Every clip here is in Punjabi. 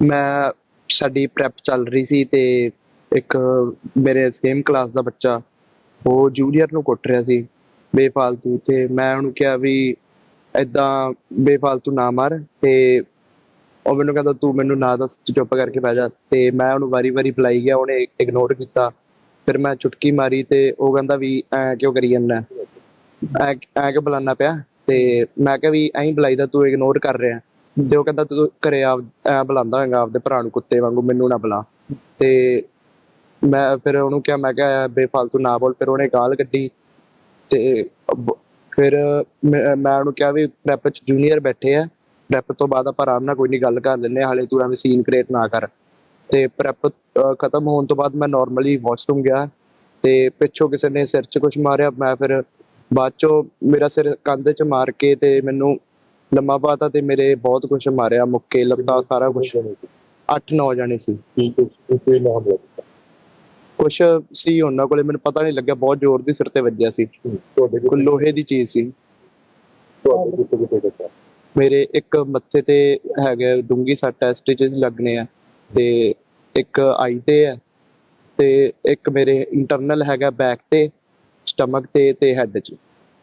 ਮੈਂ ਸਾਡੀ ਪ੍ਰੈਪ ਚੱਲ ਰਹੀ ਸੀ ਤੇ ਇੱਕ ਮੇਰੇ ਸੇਮ ਕਲਾਸ ਦਾ ਬੱਚਾ, ਉਹ ਜੂਨੀਅਰ ਨੂੰ ਕੁੱਟ ਰਿਹਾ ਸੀ ਬੇਫਾਲਤੂ ਤੇ ਮੈਂ ਉਹਨੂੰ ਕਿਹਾ ਵੀ ਏਦਾਂ ਬੇਫਾਲਤੂ ਨਾ ਮਾਰ ਤੇ ਉਹ ਮੈਨੂੰ ਕਹਿੰਦਾ, ਤੂੰ ਮੈਨੂੰ ਨਾ ਦੱਸ ਚੁੱਪ ਕਰਕੇ ਬਹਿ ਜਾ। ਤੇ ਮੈਂ ਉਹਨੂੰ ਵਾਰੀ-ਵਾਰੀ ਬੁਲਾਈ ਗਿਆ, ਉਹਨੇ ਇਗਨੋਰ ਕੀਤਾ। ਫਿਰ ਮੈਂ ਚੁਟਕੀ ਮਾਰੀ ਤੇ ਉਹ ਕਹਿੰਦਾ ਵੀ ਐ ਕਿਉਂ ਕਰੀ ਜਾਂਦਾ? ਐ ਐ ਕਿ ਬੁਲਾਣਾ ਪਿਆ? ਤੇ ਮੈਂ ਕਿਹਾ ਵੀ ਐਂ ਬੁਲਾਈਦਾ ਤੂੰ ਇਗਨੋਰ ਕਰ ਰਿਹਾ। ਤੇ ਉਹ ਕਹਿੰਦਾ ਤੂੰ ਘਰੇ ਆਪ ਐ ਬੁਲਾਉਂਦਾ ਹੋਏਗਾ ਆਪਦੇ ਭਰਾ ਨੂੰ ਕੁੱਤੇ ਵਾਂਗੂ ਮੈਨੂੰ ਨਾ ਬੁਲਾ। ਤੇ ਮੈਂ ਫਿਰ ਉਹਨੂੰ ਕਿਹਾ ਮੈਂ ਕਿਹਾ ਬੇਫਾਲਤੂ ਨਾ ਬੋਲ ਫਿਰ ਉਹਨੇ ਗਾਲ ਕੱਢੀ। ਤੇ ਬ- ਫਿਰ ਮੈਂ ਮੈਂ ਉਹਨੂੰ ਕਿਹਾ ਵੀ ਪ੍ਰੈਪ ਚ ਜੂਨੀਅਰ ਬੈਠੇ ਆ। ਪ੍ਰੈਪ ਤੋਂ ਬਾਅਦ ਆਪਾਂ ਆਰਾਮ ਨਾਲ ਕੋਈ ਨਹੀਂ ਗੱਲ ਕਰ ਲੈਂਦੇ ਹਾਂ, ਹਾਲੇ ਤੂੰ ਐਵੇਂ ਸੀਨ ਕ੍ਰੀਏਟ ਨਾ ਕਰ। ਤੇ ਪ੍ਰੈਪ ਖਤਮ ਹੋਣ ਤੋਂ ਬਾਅਦ ਮੈਂ ਨਾਰਮਲੀ ਵਾਸ਼ਰੂਮ ਗਿਆ। ਤੇ ਪਿੱਛੋਂ ਕਿਸੇ ਨੇ ਸਿਰ 'ਚ ਕੁਝ ਮਾਰਿਆ ਮੈਂ ਫਿਰ ਬਾਅਦ ਚੋਂ ਮੇਰਾ ਸਿਰ ਕੰਧ 'ਚ ਮਾਰ ਕੇ ਤੇ ਮੈਨੂੰ ਲੰਮਾ ਪਾਤਾ ਤੇ ਮੇਰੇ ਬਹੁਤ ਕੁਝ ਮਾਰਿਆ ਮੁੱਕੇ ਲੱਤਾਂ ਸਾਰਾ ਕੁਝ 8-9 ਜਾਣੇ ਸੀ? ਕੀ ਕੁਝ ਕੋਈ ਨਾਮ ਲੱਗਦਾ ਕੁਝ ਸੀ ਉਹਨਾਂ ਕੋਲੇ ਮੈਨੂੰ ਪਤਾ ਨਹੀਂ ਲੱਗਿਆ ਬਹੁਤ ਜ਼ੋਰ ਦੀ ਸਿਰ ਤੇ ਵੱਜਿਆ ਸੀ। ਤੁਹਾਡੇ ਕੋਈ ਕੋਲ ਲੋਹੇ ਦੀ ਚੀਜ਼ ਸੀ। ਤੁਹਾਡੇ ਕਿੱਥੇ ਕਿੱਥੇ ਦਿੱਤਾ ਮੇਰੇ ਇੱਕ ਮੱਥੇ ਤੇ ਹੈਗਾ ਡੂੰਗੀ ਸੱਟ ਹੈ ਸਟਿਚਸ ਲੱਗਣੇ ਆ। ਤੇ ਇੱਕ ਆਈ ਤੇ ਹੈ ਤੇ ਇੱਕ ਮੇਰੇ ਇੰਟਰਨਲ ਹੈਗਾ ਬੈਕ ਤੇ ਸਟਮਕ ਤੇ ਤੇ ਹੈਡ 'ਚ।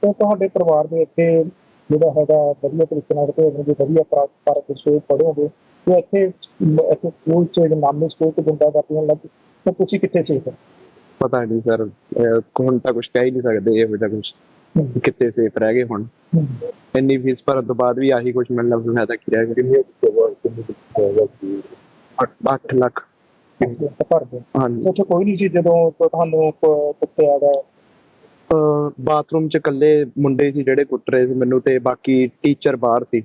ਤੇ ਤੁਹਾਡੇ ਪਰਿਵਾਰ ਦੇ ਇੱਥੇ ਜਿਹੜਾ ਹੈਗਾ ਵਧੀਆ ਤਰੀਕੇ ਨਾਲ ਤੇ ਜੇ ਵਧੀਆ ਪਰ ਕੁਝ ਪੜ੍ਹੋਗੇ। ਤੇ ਇੱਥੇ ਇੱਥੇ ਸਕੂਲ ਚ ਨਾਮੀ ਸਕੂਲ ਚ ਗੁੰਡਾ ਕਰਦੀਆਂ ਲੱਗ ਤੇ ਤੁਸੀਂ ਕਿੱਥੇ ਸੇਫ ਹੋ? ਪਤਾ ਨਹੀਂ ਸਰ ਹੁਣ ਤਾਂ ਕੁਝ ਕਹਿ ਹੀ ਨਹੀਂ ਸਕਦੇ ਇਹੋ ਜਿਹਾ ਕੁਝ ਕਿੱਥੇ ਸੇਫ ਰਹਿ ਗਏ ਹੁਣ। ਇੰਨੀ ਫੀਸ ਭਰਨ ਤੋਂ ਬਾਅਦ ਵੀ ਆਹੀ ਕੁਝ ਮਿਲਣਾ ਫਾਇਦਾ ਕੀ ਰਹਿ ਗਿਆ ਕਿੰਨੀ ਸੇਵਾ ਕਿੰਨੀ ਸੇਵਾ ਕੀ 8 ਲੱਖ। ਹਾਂਜੀ। ਉੱਥੇ ਕੋਈ ਨਹੀਂ ਸੀ ਜਦੋਂ ਤੋਂ ਤੁਹਾਨੂੰ ਕ- ਕੁੱਟਿਆ ਦਾ ਬਾਥਰੂਮ 'ਚ ਇਕੱਲੇ ਮੁੰਡੇ ਸੀ ਜਿਹੜੇ ਕੁੱਟ ਰਹੇ ਸੀ ਮੈਨੂੰ ਤੇ ਬਾਕੀ ਟੀਚਰ ਬਾਹਰ ਸੀ।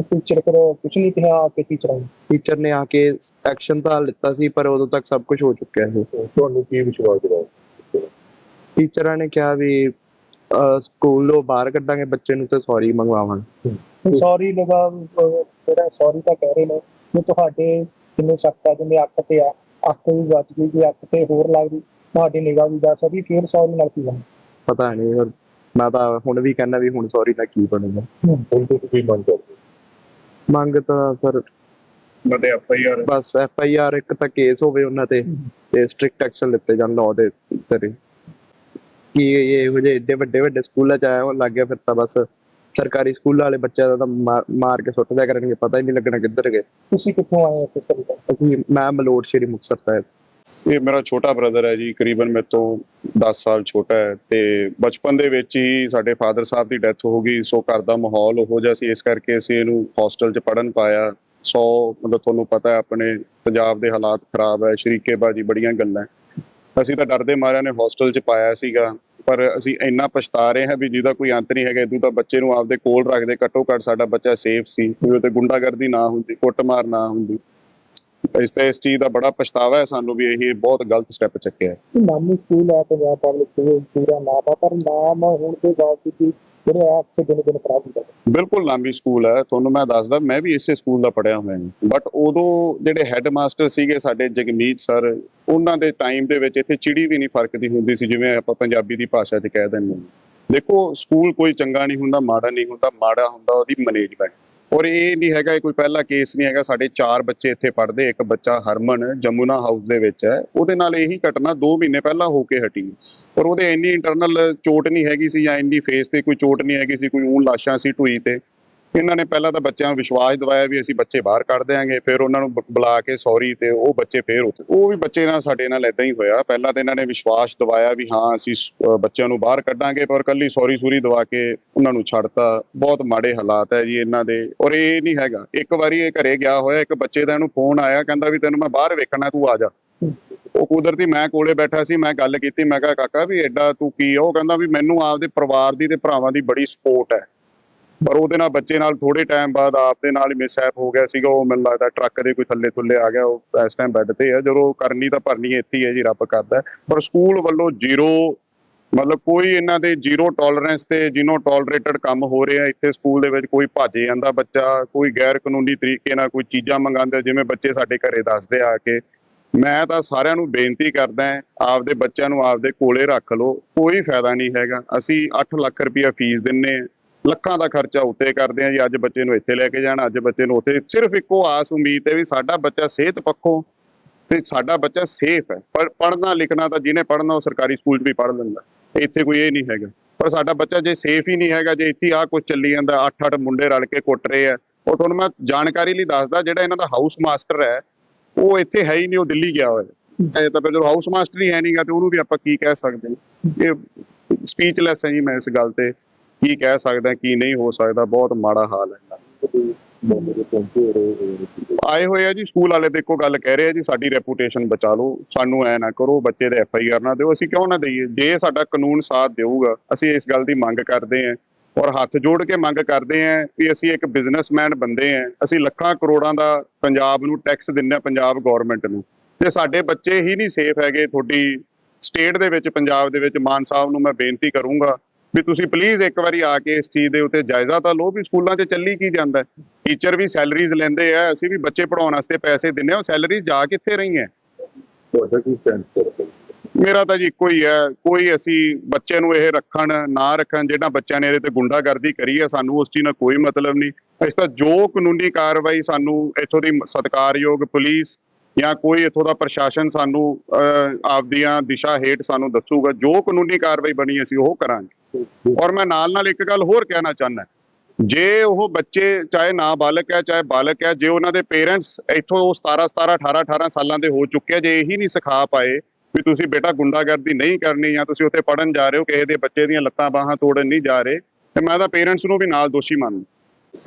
ਟੀਚਰ ਕਰ ਕੁਝ ਨਹੀਂ ਕਿਹਾ ਕਿ ਟੀਚਰ ਆਈ ਟੀਚਰ ਨੇ ਆ ਕੇ ਐਕਸ਼ਨ ਤਾਂ ਲਿੱਤਾ ਸੀ ਪਰ ਉਦੋਂ ਤੱਕ ਸਭ ਕੁਝ ਹੋ ਚੁੱਕਿਆ ਸੀ। ਤੁਹਾਨੂੰ ਕੀ ਵਿਸ਼ਵਾਸ ਦਿਵਾਇਆ ਟੀਚਰਾਂ ਨੇ ਕਿਹਾ ਵੀ ਸਕੂਲੋਂ ਬਾਹਰ ਕੱਢਾਂਗੇ ਬੱਚੇ ਨੂੰ ਤੇ ਸੌਰੀ ਮੰਗਵਾਵਾਂਗੇ। ਸੌਰੀ ਲਗਾ ਜਿਹੜਾ ਸੌਰੀ ਤਾਂ ਕਹਿ ਰਹੇ ਨੇ ਕਿ ਤੁਹਾਡੇ ਕਿੰਨੇ ਸਖਤ ਆ ਜਿਵੇਂ ਅੱਖ ਤੇ ਆ। ਅੱਖ ਵੀ ਵੱਜ ਗਈ ਜੇ ਅੱਖ ਤੇ ਹੋਰ ਲੱਗ ਗਈ ਤੁਹਾਡੀ ਨਿਗਾਹ ਵੀ ਜਾ ਸਕਦੀ ਫਿਰ ਸੌਰੀ ਨਾਲ ਕੀ ਬਣਦਾ ਪਤਾ ਨਹੀਂ ਹੋਰ ਮੈਂ ਤਾਂ ਹੁਣ ਵੀ ਕਹਿੰਦਾ ਵੀ ਹੁਣ ਸੌਰੀ ਦਾ ਕੀ ਬਣੂਗਾ। ਹੁਣ ਤੁਸੀਂ ਕੀ ਮੰਗ ਕਰਦੇ ਮੰਗ ਤਾਂ ਸਰ ਮਤੇ ਐਫ ਆਈ ਆਰ ਬਸ ਐਫ ਆਈ ਆਰ ਇੱਕ ਤਾਂ ਕੇਸ ਹੋਵੇ ਉਹਨਾਂ ਤੇ ਤੇ ਸਟ੍ਰਿਕਟ ਐਕਸ਼ਨ ਲਿੱਤੇ ਜਾਣ ਲਾਅ ਦੇ ਉੱਤੇ। ਕੀ ਇਹ ਇਹੋ ਜਿਹੇ ਏਡੇ ਵੱਡੇ ਵੱਡੇ ਸਕੂਲਾਂ ਚ ਆਇਆ ਹੋਣ ਲੱਗ ਗਿਆ ਫਿਰ ਤਾਂ ਬਸ ਸਰਕਾਰੀ ਸਕੂਲਾਂ ਵਾਲੇ ਬੱਚਿਆਂ ਦਾ ਤਾਂ ਮਾਰ- ਮਾਰ ਕੇ ਸੁੱਟ ਦਿਆ ਕਰਨਗੇ ਪਤਾ ਹੀ ਨਹੀਂ ਲੱਗਣਾ ਕਿੱਧਰ ਗਏ। ਤੁਸੀਂ ਕਿੱਥੋਂ ਆਏ ਹੋ ਕਿਸ ਤਰੀਕੇ ਅਸੀਂ ਮੈਂ ਮਲੋਟ ਸ਼੍ਰੀ ਮੁਕਤਸਰ ਸਾਹਿਬ। ਇਹ ਮੇਰਾ ਛੋਟਾ ਬ੍ਰਦਰ ਹੈ ਜੀ ਕਰੀਬਨ ਮੇਰੇ ਤੋਂ 10 ਸਾਲ ਛੋਟਾ ਹੈ ਤੇ ਬਚਪਨ ਦੇ ਵਿੱਚ ਹੀ ਸਾਡੇ ਫਾਦਰ ਸਾਹਿਬ ਦੀ ਡੈਥ ਹੋ ਗਈ ਸੋ ਘਰ ਦਾ ਮਾਹੌਲ ਉਹੋ ਜਿਹਾ ਸੀ ਇਸ ਕਰਕੇ ਅਸੀਂ ਇਹਨੂੰ ਹੌਸਟਲ 'ਚ ਪੜਨ ਪਾਇਆ। ਸੋ ਮਤਲਬ ਤੁਹਾਨੂੰ ਪਤਾ ਹੈ ਆਪਣੇ ਪੰਜਾਬ ਦੇ ਹਾਲਾਤ ਖਰਾਬ ਹੈ ਸ਼ਰੀਕੇਬਾਜੀ ਬੜੀਆਂ ਗੱਲਾਂ ਹੈ। ਅਸੀਂ ਤਾਂ ਡਰਦੇ ਮਾਰਿਆਂ ਨੇ ਹੌਸਟਲ 'ਚ ਪਾਇਆ ਸੀਗਾ। ਪਰ ਅਸੀਂ ਇੰਨਾ ਪਛਤਾ ਰਹੇ ਹਾਂ ਵੀ ਜਿਹਦਾ ਕੋਈ ਅੰਤ ਨਹੀਂ ਹੈਗਾ ਇਦੋਂ ਤਾਂ ਬੱਚੇ ਨੂੰ ਆਪਦੇ ਕੋਲ ਰੱਖਦੇ, ਘੱਟੋ ਘੱਟ ਸਾਡਾ ਬੱਚਾ ਸੇਫ ਸੀ, ਕੋਈ ਤੇ ਗੁੰਡਾਗਰਦੀ ਨਾ ਹੁੰਦੀ, ਕੁੱਟਮਾਰ ਨਾ ਹੁੰਦੀ ਇਸ ਤੇ ਇਸ ਚੀਜ਼ ਦਾ ਬੜਾ ਪਛਤਾਵਾ ਹੈ ਸਾਨੂੰ ਵੀ ਇਹ ਬਹੁਤ ਗਲਤ ਸਟੈਪ ਚੱਕਿਆ ਹੈ। ਨਾਮੀ ਸਕੂਲ ਹੈ ਪੰਜਾਬ ਪਬਲਿਕ ਸਕੂਲ ਪੂਰਾ ਨਾਮ ਆ, ਪਰ ਨਾਮ ਹੋਣ ਦੇ ਬਾਵਜੂਦ ਵੀ ਆਪ ਸੇ ਦਿਨ ਦਿਨ ਖਰਾਬ ਹੁੰਦਾ ਬਿਲਕੁਲ ਲਾਂਬੀ ਸਕੂਲ ਹੈ। ਤੁਹਾਨੂੰ ਮੈਂ ਦੱਸਦਾ, ਮੈਂ ਵੀ ਇਸੇ ਸਕੂਲ ਦਾ ਪੜਿਆ ਹੋਇਆ ਹਾਂ। ਬਟ ਉਦੋਂ ਜਿਹੜੇ ਹੈੱਡ ਮਾਸਟਰ ਸੀਗੇ ਸਾਡੇ, ਜਗਮੀਤ ਸਰ ਉਹਨਾਂ ਦੇ ਟਾਈਮ ਦੇ ਵਿੱਚ ਇੱਥੇ ਚਿੜੀ ਵੀ ਨਹੀਂ ਫਰਕਦੀ ਹੁੰਦੀ ਸੀ, ਜਿਵੇਂ ਆਪਾਂ ਪੰਜਾਬੀ ਦੀ ਭਾਸ਼ਾ 'ਚ ਕਹਿ ਦਿੰਦੇ ਹਾਂ। ਦੇਖੋ, ਸਕੂਲ ਕੋਈ ਚੰਗਾ ਨਹੀਂ ਹੁੰਦਾ, ਮਾੜਾ ਨਹੀਂ ਹੁੰਦਾ, ਮਾੜਾ ਹੁੰਦਾ ਉਹਦੀ ਮੈਨੇਜਮੈਂਟ ਔਰ ਇਹ ਨਹੀਂ ਹੈਗਾ, ਇਹ ਕੋਈ ਪਹਿਲਾ ਕੇਸ ਨਹੀਂ ਹੈਗਾ। ਸਾਡੇ ਚਾਰ ਬੱਚੇ ਇੱਥੇ ਪੜ੍ਹਦੇ, ਇੱਕ ਬੱਚਾ ਹਰਮਨ ਜਮੁਨਾ ਹਾਊਸ ਦੇ ਵਿੱਚ ਹੈ। ਉਹਦੇ ਨਾਲ ਇਹੀ ਘਟਨਾ 2 ਮਹੀਨੇ ਪਹਿਲਾਂ ਹੋ ਕੇ ਹਟੀ। ਔਰ ਉਹਦੇ ਇੰਨੀ ਇੰਟਰਨਲ ਚੋਟ ਨਹੀਂ ਹੈਗੀ ਸੀ ਜਾਂ ਇੰਨੀ ਫੇਸ ਤੇ ਕੋਈ ਚੋਟ ਨਹੀਂ ਹੈਗੀ ਸੀ, ਕੋਈ ਊਂ ਲਾਸ਼ਾਂ ਸੀ ਢੂਈ ਤੇ। ਇਹਨਾਂ ਨੇ ਪਹਿਲਾਂ ਤਾਂ ਬੱਚਿਆਂ ਨੂੰ ਵਿਸ਼ਵਾਸ ਦਿਵਾਇਆ ਵੀ ਅਸੀਂ ਬੱਚੇ ਬਾਹਰ ਕੱਢ ਦਿਆਂਗੇ, ਫਿਰ ਉਹਨਾਂ ਨੂੰ ਬੁਲਾ ਕੇ ਸੌਰੀ ਤੇ ਉਹ ਬੱਚੇ ਫੇਰ ਉੱਥੇ, ਉਹ ਵੀ ਬੱਚੇ ਨਾਲ ਸਾਡੇ ਨਾਲ ਇਦਾਂ ਹੀ ਹੋਇਆ। ਪਹਿਲਾਂ ਤਾਂ ਇਹਨਾਂ ਨੇ ਵਿਸ਼ਵਾਸ ਦਿਵਾਇਆ ਵੀ ਹਾਂ, ਅਸੀਂ ਬੱਚਿਆਂ ਨੂੰ ਬਾਹਰ ਕੱਢਾਂਗੇ, ਪਰ ਕੱਲੀ ਸੌਰੀ ਸੂਰੀ ਦਵਾ ਕੇ ਉਹਨਾਂ ਨੂੰ ਛੱਡਤਾ। ਬਹੁਤ ਮਾੜੇ ਹਾਲਾਤ ਹੈ ਜੀ ਇਹਨਾਂ ਦੇ, ਔਰ ਇਹ ਨਹੀਂ ਹੈਗਾ। ਇੱਕ ਵਾਰੀ ਇਹ ਘਰੇ ਗਿਆ ਹੋਇਆ, ਇੱਕ ਬੱਚੇ ਦਾ ਇਹਨੂੰ ਫੋਨ ਆਇਆ, ਕਹਿੰਦਾ ਵੀ ਤੈਨੂੰ ਮੈਂ ਬਾਹਰ ਵੇਖਣਾ, ਤੂੰ ਆ ਜਾ। ਉਹ ਕੁਦਰਤੀ ਮੈਂ ਕੋਲੇ ਬੈਠਾ ਸੀ, ਮੈਂ ਗੱਲ ਕੀਤੀ, ਮੈਂ ਕਿਹਾ, ਕਾਕਾ ਵੀ ਐਡਾ ਤੂੰ ਕੀ ਉਹ ਕਹਿੰਦਾ ਵੀ ਮੈਨੂੰ ਆਪਦੇ ਪਰਿਵਾਰ ਦੀ ਤੇ ਭਰਾਵਾਂ ਦੀ ਬੜੀ ਸਪੋਰਟ ਹੈ। ਪਰ ਉਹਦੇ ਨਾਲ ਬੱਚੇ ਨਾਲ ਥੋੜੇ ਟਾਈਮ ਬਾਅਦ ਆਪਦੇ ਨਾਲ ਹੀ ਮਿਸਹੈਪ ਹੋ ਗਿਆ ਸੀਗਾ, ਉਹ ਮੈਨੂੰ ਲੱਗਦਾ ਟਰੱਕ ਦੇ ਕੋਈ ਥੱਲੇ ਥੁੱਲੇ ਆ ਗਿਆ, ਉਹ ਇਸ ਟਾਈਮ ਬੈੱਡ ਤੇ ਹੈ ਜਦੋਂ ਕਰਨੀ ਤਾਂ ਭਰਨੀ ਇੱਥੇ ਹੀ ਹੈ ਜੀ, ਰੱਬ ਕਰਦਾ। ਪਰ ਸਕੂਲ ਵੱਲੋਂ ਜ਼ੀਰੋ ਮਤਲਬ ਕੋਈ ਇਹਨਾਂ ਦੇ ਜ਼ੀਰੋ ਟੋਲਰੈਂਸ ਤੇ ਜਿਨੋ ਟੋਲਰੇਟਡ ਕੰਮ ਹੋ ਰਿਹਾ, ਇੱਥੇ ਸਕੂਲ ਦੇ ਵਿੱਚ ਕੋਈ ਭੱਜ ਜਾਂਦਾ ਬੱਚਾ, ਕੋਈ ਗੈਰ ਕਾਨੂੰਨੀ ਤਰੀਕੇ ਨਾਲ ਕੋਈ ਚੀਜ਼ਾਂ ਮੰਗਾਉਂਦੇ, ਜਿਵੇਂ ਬੱਚੇ ਸਾਡੇ ਘਰੇ ਦੱਸਦੇ ਆ ਕੇ, ਮੈਂ ਤਾਂ ਸਾਰਿਆਂ ਨੂੰ ਬੇਨਤੀ ਕਰਦਾ ਆਪਦੇ ਬੱਚਿਆਂ ਨੂੰ ਆਪਦੇ ਕੋਲੇ ਰੱਖ ਲਓ, ਕੋਈ ਫਾਇਦਾ ਨਹੀਂ ਹੈਗਾ। ਅਸੀਂ 8 ਲੱਖ ਰੁਪਇਆ ਫੀਸ ਦਿੰਨੇ ਹਾਂ ਲੱਖਾਂ ਦਾ ਖਰਚਾ ਉੱਤੇ ਕਰਦੇ ਆ ਜੀ, ਅੱਜ ਬੱਚੇ ਨੂੰ ਇੱਥੇ ਲੈ ਕੇ ਜਾਣਾ, ਅੱਜ ਬੱਚੇ ਨੂੰ ਉੱਥੇ ਸਿਰਫ ਇੱਕੋ ਆਸ ਉਮੀਦ ਹੈ ਵੀ ਸਾਡਾ ਬੱਚਾ ਸਿਹਤ ਪੱਖੋਂ ਤੇ ਸਾਡਾ ਬੱਚਾ ਸੇਫ ਹੈ। ਪਰ ਪੜ੍ਹਨਾ ਲਿਖਣਾ ਤਾਂ ਜਿਹਨੇ ਪੜ੍ਹਨਾ ਉਹ ਸਰਕਾਰੀ ਸਕੂਲ 'ਚ ਵੀ ਪੜ੍ਹ ਲੈਂਦਾ। ਇੱਥੇ ਕੋਈ ਇਹ ਨਹੀਂ ਹੈਗਾ। ਪਰ ਸਾਡਾ ਬੱਚਾ ਜੇ ਸੇਫ ਹੀ ਨਹੀਂ ਹੈਗਾ, ਜੇ ਇੱਥੇ ਆ ਕੁਝ ਚੱਲੀ ਜਾਂਦਾ ਅੱਠ ਅੱਠ ਮੁੰਡੇ ਰਲ ਕੇ ਕੁੱਟ ਰਹੇ ਆ, ਉਹ ਤੁਹਾਨੂੰ ਮੈਂ ਜਾਣਕਾਰੀ ਲਈ ਦੱਸਦਾ, ਜਿਹੜਾ ਇਹਨਾਂ ਦਾ ਹਾਊਸ ਮਾਸਟਰ ਹੈ, ਉਹ ਇੱਥੇ ਹੈ ਹੀ ਨਹੀਂ, ਉਹ ਦਿੱਲੀ ਗਿਆ ਹੋਇਆ। ਹੈ ਤਾਂ ਫਿਰ ਜਦੋਂ ਹਾਊਸ ਮਾਸਟਰ ਹੀ ਹੈ ਨਹੀਂਗਾ ਤੇ ਉਹਨੂੰ ਵੀ ਆਪਾਂ ਕੀ ਕਹਿ ਸਕਦੇ ਹਾਂ। ਇਹ ਸਪੀਚਲੈਸ ਹੈ ਜੀ ਮੈਂ ਇਸ ਗੱਲ ਤੇ। ਕੀ ਕਹਿ ਸਕਦਾ, ਕੀ ਨਹੀਂ ਹੋ ਸਕਦਾ, ਬਹੁਤ ਮਾੜਾ ਹਾਲ ਹੈ। ਆਏ ਹੋਏ ਆ ਜੀ, ਸਕੂਲ ਵਾਲੇ ਦੇਖੋ ਗੱਲ ਕਹਿ ਰਹੇ ਆ ਜੀ, ਸਾਡੀ ਰੈਪੂਟੇਸ਼ਨ ਬਚਾ ਲਓ, ਸਾਨੂੰ ਐ ਨਾ ਕਰੋ, ਬੱਚੇ ਦੇ ਐਫ ਆਈ ਆਰ ਨਾ ਦਿਓ, ਅਸੀਂ ਕਿਉਂ ਨਾ ਦਈਏ? ਜੇ ਸਾਡਾ ਕਾਨੂੰਨ ਸਾਥ ਦੇਊਗਾ, ਅਸੀਂ ਇਸ ਗੱਲ ਦੀ ਮੰਗ ਕਰਦੇ ਆਂ ਔਰ ਹੱਥ ਜੋੜ ਕੇ ਮੰਗ ਕਰਦੇ ਆਂ ਵੀ ਅਸੀਂ ਇੱਕ ਬਿਜ਼ਨਸਮੈਨ ਬੰਦੇ ਆਂ ਅਸੀਂ ਲੱਖਾਂ ਕਰੋੜਾਂ ਦਾ ਪੰਜਾਬ ਨੂੰ ਟੈਕਸ ਦਿੰਦੇ ਆ ਪੰਜਾਬ ਗਵਰਨਮੈਂਟ ਨੂੰ। ਤੇ ਸਾਡੇ ਬੱਚੇ ਹੀ ਨਹੀਂ ਸੇਫ ਹੈਗੇ, ਤੁਹਾਡੀ ਸਟੇਟ ਦੇ ਵਿੱਚ, ਪੰਜਾਬ ਦੇ ਵਿੱਚ, ਮਾਨ ਸਾਹਿਬ ਨੂੰ ਮੈਂ ਬੇਨਤੀ ਕਰੂੰਗਾ ਵੀ ਤੁਸੀਂ ਪਲੀਜ਼ ਇੱਕ ਵਾਰੀ ਆ ਕੇ ਇਸ ਚੀਜ਼ ਦੇ ਉੱਤੇ ਜਾਇਜ਼ਾ ਤਾਂ ਲਓ ਵੀ ਸਕੂਲਾਂ 'ਚ ਚੱਲੀ ਕੀ ਜਾਂਦਾ ਹੈ। ਟੀਚਰ ਵੀ ਸੈਲਰੀਜ਼ ਲੈਂਦੇ ਆ ਅਸੀਂ ਵੀ ਬੱਚੇ ਪੜਾਉਣ ਵਾਸਤੇ ਪੈਸੇ ਦਿੰਨੇ ਆ ਉਹ ਸੈਲਰੀਜ਼ ਜਾ ਕਿੱਥੇ ਰਹੀਆਂ? ਤੁਹਾਡਾ ਕੀ ਸਟੈਂਡ ਕਰਦੇ ਮੇਰਾ ਤਾਂ ਜੀ ਇੱਕੋ ਹੀ ਹੈ ਕੋਈ ਅਸੀਂ ਬੱਚੇ ਨੂੰ ਇਹ ਰੱਖਣ ਨਾ ਰੱਖਣ ਜਿਹੜਾ ਬੱਚਿਆਂ ਨੇ ਇਹਦੇ ਤੇ ਗੁੰਡਾਗਰਦੀ ਕਰੀ ਹੈ ਸਾਨੂੰ ਉਸ ਚੀਜ਼ ਨਾਲ ਕੋਈ ਮਤਲਬ ਨਹੀਂ। ਅਸੀਂ ਤਾਂ ਜੋ ਕਾਨੂੰਨੀ ਕਾਰਵਾਈ ਸਾਨੂੰ ਇੱਥੋਂ ਦੀ ਸਤਿਕਾਰਯੋਗ ਪੁਲਿਸ ਜਾਂ ਕੋਈ ਇੱਥੋਂ ਦਾ ਪ੍ਰਸ਼ਾਸਨ ਸਾਨੂੰ ਆਪਦੀਆਂ ਦਿਸ਼ਾ ਹੇਠ ਸਾਨੂੰ ਦੱਸੂਗਾ ਜੋ ਕਾਨੂੰਨੀ ਕਾਰਵਾਈ ਬਣੀ ਅਸੀਂ ਉਹ ਕਰਾਂਗੇ। ਔਰ ਮੈਂ ਨਾਲ ਨਾਲ ਇੱਕ ਗੱਲ ਹੋਰ ਕਹਿਣਾ ਚਾਹੁੰਦਾ ਜੇ ਉਹ ਬੱਚੇ, ਚਾਹੇ ਨਾਬਾਲਗ ਹੈ, ਚਾਹੇ ਬਾਲਕ ਹੈ, ਜੇ ਉਹਨਾਂ ਦੇ ਪੇਰੈਂਟਸ ਇੱਥੋਂ ਉਹ 17 17 18 18 ਸਾਲਾਂ ਦੇ ਹੋ ਚੁੱਕੇ ਆ, ਜੇ ਇਹੀ ਨਹੀਂ ਸਿਖਾ ਪਾਏ ਵੀ ਤੁਸੀਂ ਬੇਟਾ ਗੁੰਡਾਗਰਦੀ ਨਹੀਂ ਕਰਨੀ ਜਾਂ ਤੁਸੀਂ ਉੱਥੇ ਪੜਨ ਜਾ ਰਹੇ ਹੋ, ਕਿਸੇ ਦੇ ਬੱਚੇ ਦੀਆਂ ਲੱਤਾਂ ਬਾਹਾਂ ਤੋੜਨ ਨਹੀਂ ਜਾ ਰਹੇ, ਤੇ ਮੈਂ ਤਾਂ ਪੇਰੈਂਟਸ ਨੂੰ ਵੀ ਨਾਲ ਦੋਸ਼ੀ ਮੰਨਦਾ।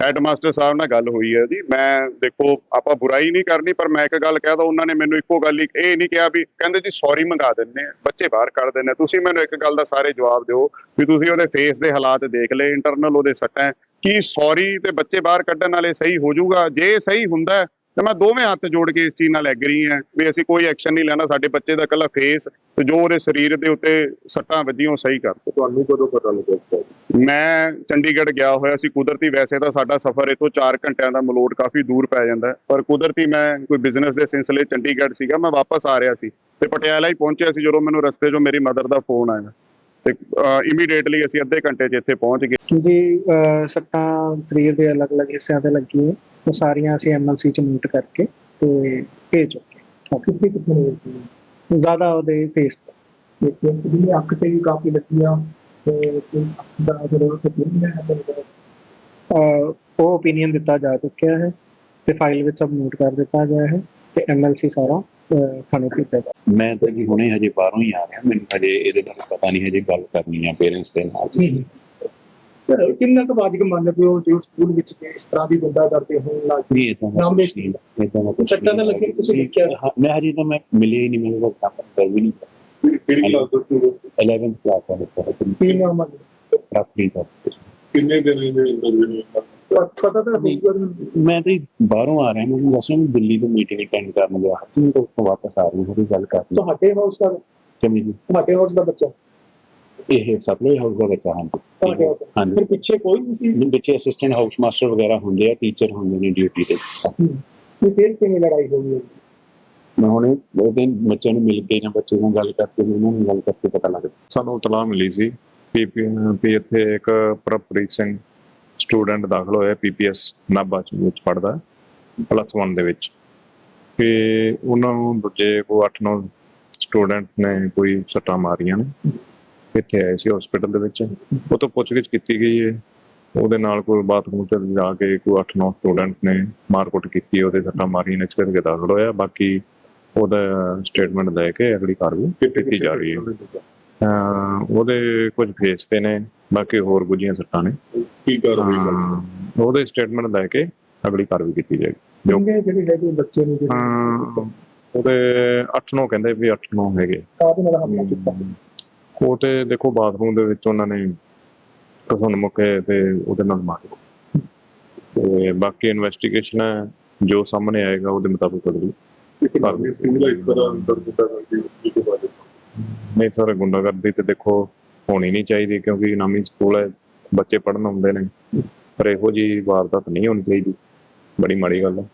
ਹੈਡਮਾਸਟਰ ਸਾਹਿਬ ਨਾਲ ਗੱਲ ਹੋਈ ਹੈ ਜੀ। ਮੈਂ ਦੇਖੋ, ਆਪਾਂ ਬੁਰਾਈ ਨਹੀਂ ਕਰਨੀ, ਪਰ ਮੈਂ ਇੱਕ ਗੱਲ ਕਹਿਦਾ ਉਹਨਾਂ ਨੇ ਮੈਨੂੰ ਇੱਕੋ ਗੱਲ ਹੀ ਇਹ ਨਹੀਂ ਕਿਹਾ ਵੀ ਕਹਿੰਦੇ ਜੀ ਸੌਰੀ ਮੰਗਾ ਦਿੰਨੇ ਆ, ਬੱਚੇ ਬਾਹਰ ਕੱਢ ਦਿੰਨੇ ਤੁਸੀਂ ਮੈਨੂੰ ਇੱਕ ਗੱਲ ਦਾ ਸਾਰੇ ਜਵਾਬ ਦਿਓ ਵੀ ਤੁਸੀਂ ਉਹਦੇ ਫੇਸ ਦੇ ਹਾਲਾਤ ਦੇਖ ਲਏ ਇੰਟਰਨਲ ਉਹਦੇ ਸੱਟਾਂ। ਹੈ। ਕੀ ਸੌਰੀ ਤੇ ਬੱਚੇ ਬਾਹਰ ਕੱਢਣ ਵਾਲੇ ਸਹੀ ਹੋ ਜਾਊਗਾ? ਜੇ ਸਹੀ ਹੁੰਦਾ ਤੇ ਮੈਂ ਦੋਵੇਂ ਹੱਥ ਜੋੜ ਕੇ ਇਸ ਚੀਜ਼ ਨਾਲ ਐਗਰੀ ਹਾਂ ਵੀ ਅਸੀਂ ਕੋਈ ਐਕਸ਼ਨ ਨਹੀਂ ਲੈਣਾ ਸਾਡੇ ਬੱਚੇ ਦਾ ਇਕੱਲਾ ਫੇਸ ਤੇ ਜੋ ਉਹਦੇ ਸਰੀਰ ਦੇ ਉੱਤੇ ਸੱਟਾਂ ਵੱਜੀਆਂ ਉਹ ਸਹੀ ਕਰ। ਤੁਹਾਨੂੰ ਕਦੋਂ ਪਤਾ ਲੱਗਾ ਇਸ ਦਾ? ਮੈਂ ਚੰਡੀਗੜ੍ਹ ਗਿਆ ਹੋਇਆ ਸੀ ਕੁਦਰਤੀ ਵੈਸੇ ਤਾਂ ਸਾਡਾ ਸਫ਼ਰ ਇੱਥੋਂ 4 ਘੰਟਿਆਂ ਦਾ ਮਲੋਟ ਕਾਫੀ ਦੂਰ ਪੈ ਜਾਂਦਾ ਹੈ, ਪਰ ਕੁਦਰਤੀ ਮੈਂ ਕੋਈ ਬਿਜ਼ਨਸ ਦੇ ਸਿਲਸਿਲੇ ਚੰਡੀਗੜ੍ਹ ਸੀਗਾ ਮੈਂ ਵਾਪਸ ਆ ਰਿਹਾ ਸੀ ਤੇ ਪਟਿਆਲਾ ਹੀ ਪਹੁੰਚਿਆ ਸੀ ਜਦੋਂ ਮੈਨੂੰ ਰਸਤੇ 'ਚੋਂ ਮੇਰੀ ਮਦਰ ਦਾ ਫੋਨ ਆਇਆ ਤੇ ਇਮੀਡੀਏਟਲੀ ਅਸੀਂ ਅੱਧੇ ਘੰਟੇ 'ਚ ਇੱਥੇ ਪਹੁੰਚ ਗਏ ਜੀ ਅਹ ਸੱਟਾਂ ਸਰੀਰ ਦੇ ਅਲੱਗ-ਅਲੱਗ ਹਿੱਸਿਆਂ ਤੇ ਲੱਗੀਆਂ ਉਹ ਸਾਰੀਆਂ ਅਸੀਂ ਐਮਐਲਸੀ ਚ ਨੋਟ ਕਰਕੇ ਤੇ ਭੇਜ ਚੁੱਕੇ ਕਿੱਥੇ ਕਿੱਥੇ ਜ਼ਿਆਦਾ ਉਹਦੇ ਫੇਸ ਤੇ। ਜਿਹੜੀ ਅੱਖ ਤੇ ਵੀ ਕਾਫੀ ਲੱਗੀਆਂ ਤੇ ਅੱਖ ਦਾ ਜਿਹੜਾ ਤੇ ਉਹ ਓਪੀਨੀਅਨ ਦਿੱਤਾ ਜਾ ਚੁੱਕਿਆ ਹੈ ਤੇ ਫਾਈਲ ਵਿੱਚ ਸਭ ਨੋਟ ਕਰ ਦਿੱਤਾ ਗਿਆ ਹੈ ਤੇ ਐਮਐਲਸੀ ਸਾਰਾ ਥਾਣੇ ਭੇਜਿਆ ਮੈਂ ਤਾਂ ਜੀ ਹੁਣੇ ਹਜੇ ਬਾਹਰੋਂ ਹੀ ਆ ਰਿਹਾ। ਮੈਨੂੰ ਹਜੇ ਇਹਦੇ ਬਾਰੇ ਪਤਾ ਨਹੀਂ ਹਜੇ ਗੱਲ ਕਰਨੀ ਆ ਪੇਰੈਂਟਸ ਦੇ ਨਾਲ। ਕਿੰਨਾ ਕੁ ਵਾਜਬ ਮੰਨਦੇ ਹੋ ਜੋ ਸਕੂਲ ਵਿੱਚ ਜੇ ਇਸ ਤਰ੍ਹਾਂ ਦੀ ਗੁੰਡਾ ਕਰਦੇ ਹੋਣ ਲੱਗ ਨਹੀਂ ਇਹ ਤਾਂ ਨਾਮ ਦੇ- ਨਹੀਂ ਇਹ ਤਾਂ ਸੱਟਾਂ ਤਾਂ ਲੱਗੀਆਂ, ਤੁਸੀਂ ਦੇਖਿਆ? ਹਾਂ, ਮੈਂ ਹਜੇ ਤਾਂ ਮੈਂ ਮਿਲਿਆ ਹੀ ਨਹੀਂ ਮੈਨੂੰ ਤਾਂ ਕੰਮ ਕਰ ਵੀ ਨਹੀਂ। ਕਿਹੜੀ ਕਲਾਸ ਦਾ ਸਟੂਡੈਂਟ 11th ਕਲਾਸ ਦਾ ਬੱਚਾ ਹੈ ਕੀ ਨਾਮ ਹੈ ਪ੍ਰਾਪਤੀ ਦਾ ਕਿੰਨੇ ਦਿਨ ਇਹਦੇ ਇੰਟਰਵਿਊ ਨੇ ਪਤਾ ਤਾਂ ਮੈਂ ਤਾਂ ਬਾਹਰੋਂ ਆ ਰਿਹਾ ਮੈਨੂੰ ਦੱਸੋ ਮੈਂ ਦਿੱਲੀ ਤੋਂ ਮੀਟਿੰਗ ਅਟੈਂਡ ਕਰਨ ਗਿਆ। ਸੀ ਮੈਂ ਤਾਂ ਉੱਥੋਂ ਵਾਪਸ ਆ ਰਹੀ ਹਾਂ ਗੱਲ ਕਰਨੀ ਤੁਹਾਡੇ ਹਾਊਸ ਦਾ ਕਿਵੇਂ ਜੀ? ਤੁਹਾਡੇ ਹਾਊਸ ਦਾ ਬੱਚਾ? ਇਹ ਸਪਲਾਈ ਹਾਊਸ ਦਾ ਬੱਚਾ ਹਾਂ। ਤੁਹਾਡੇ। ਹਾਂਜੀ। ਫਿਰ ਪਿੱਛੇ ਕੋਈ ਨਹੀਂ ਸੀ? ਮੇਰੇ ਬੱਚੇ ਅਸਿਸਟੈਂਟ ਹਾਊਸ ਮਾਸਟਰ ਵਗੈਰਾ ਹੁੰਦੇ ਆ ਟੀਚਰ ਹੁੰਦੇ ਨੇ ਡਿਊਟੀ ਤੇ ਤੇ ਫਿਰ ਕਿਵੇਂ ਲੜਾਈ ਹੋਈ ਹੈ? ਮੈਂ ਹੁਣੇ ਉਹਦੇ ਬੱਚਿਆਂ ਨੂੰ ਮਿਲ ਕੇ ਜਾਂ ਬੱਚੇ ਨਾਲ ਗੱਲ ਕਰਕੇ ਉਹਨਾਂ ਨਾਲ ਗੱਲ ਕਰਕੇ ਪਤਾ ਲੱਗਦਾ ਸਾਨੂੰ ਇਤਲਾਹ ਮਿਲੀ ਸੀ ਕਿ ਵੀ ਇੱਥੇ ਇੱਕ ਪ੍ਰਭਪ੍ਰੀਤ ਸਿੰਘ ਸਟੂਡੈਂਟ ਦਾਖਲ ਹੋਇਆ ਪੀਪੀਐਸ ਨਾਭਾ ਚ ਵਿੱਚ ਪੜਦਾ ਪਲੱਸ 1 ਦੇ ਵਿੱਚ। ਕਿ ਉਹਨਾਂ ਨੂੰ ਦੂਜੇ ਕੋ 8-9 ਸਟੂਡੈਂਟ ਨੇ ਕੋਈ ਸੱਟਾਂ ਮਾਰੀਆਂ ਨੇ। ਇੱਥੇ ਆਏ ਸੀ ਹਸਪੀਟਲ ਦੇ ਵਿੱਚ। ਉਹ ਤੋਂ ਪੁੱਛਗਿੱਛ ਕੀਤੀ ਗਈ ਹੈ ਉਹਦੇ ਨਾਲ ਕੋਈ ਬਾਥਰੂਮ ਤੇ ਜਾ ਕੇ ਕੋਈ 8-9 ਸਟੂਡੈਂਟ ਨੇ ਮਾਰਕੁੱਟ ਕੀਤੀ ਉਹਦੇ ਸੱਟਾਂ ਮਾਰੀਆਂ ਨੇ ਇਸ ਕਰਕੇ ਦਾਖਲ ਹੋਇਆ। ਬਾਕੀ ਉਹਦਾ ਸਟੇਟਮੈਂਟ ਲੈ ਕੇ ਅਗਲੀ ਕਾਰਵਾਈ ਕੀਤੀ ਜਾ ਰਹੀ ਹੈ ਉਹਦੇ ਕੁਝ ਫੇਸ ਤੇ ਨੇ ਬਾਕੀ ਹੋਰ ਗੁੱਜੀਆਂ ਸੱਟਾਂ ਨੇ। ਕੀ ਕਾਰਵਾਈ ਉਹਦੇ ਸਟੇਟਮੈਂਟ ਲੈ ਕੇ ਅਗਲੀ ਕਾਰਵਾਈ ਕੀਤੀ ਜਾਏਗੀ। ਜੋ ਜਿਹੜੇ ਹੈਗੇ ਬੱਚੇ ਨੇ ਜਿਹੜੇ ਅਹ ਉਹਦੇ 8-9 ਕਹਿੰਦੇ ਵੀ 8-9 ਹੈਗੇ। ਕਾਹਦੇ ਨਾਲ ਹਮਲਾ ਕੀਤਾ? ਉਹ ਤੇ ਦੇਖੋ ਬਾਥਰੂਮ ਦੇ ਵਿੱਚ ਉਹਨਾਂ ਨੇ ਕਸਨ ਮੁੱਕੇ ਤੇ ਉਹਦੇ ਨਾਲ ਮਾਰੇ ਤੇ ਬਾਕੀ ਇਨਵੈਸਟੀਗੇਸ਼ਨ ਹੈ ਜੋ ਸਾਹਮਣੇ ਆਏਗਾ ਉਹਦੇ ਮੁਤਾਬਕ ਅਗਲੀ ਇੱਕ ਨਾਮੀ ਸਕੂਲ ਹੈ ਇੱਕ ਤਰ੍ਹਾਂ ਅੰਦਰ ਦਿੱਤਾ ਕਰਕੇ ਕੀ ਕੇ ਬਾਰੇ ਨਹੀਂ ਸਰ ਗੁੰਡਾਗਰਦੀ ਤੇ ਦੇਖੋ ਹੋਣੀ ਨਹੀਂ ਚਾਹੀਦੀ ਕਿਉਂਕਿ ਇਨਾਮੀ ਸਕੂਲ ਹੈ ਬੱਚੇ ਪੜ੍ਹਨ ਆਉਂਦੇ ਨੇ। ਪਰ ਇਹੋ ਜੀ ਵਾਰਦਾਤ ਨਹੀਂ ਹੋਣੀ ਚਾਹੀਦੀ। ਬੜੀ ਮਾੜੀ ਗੱਲ ਹੈ।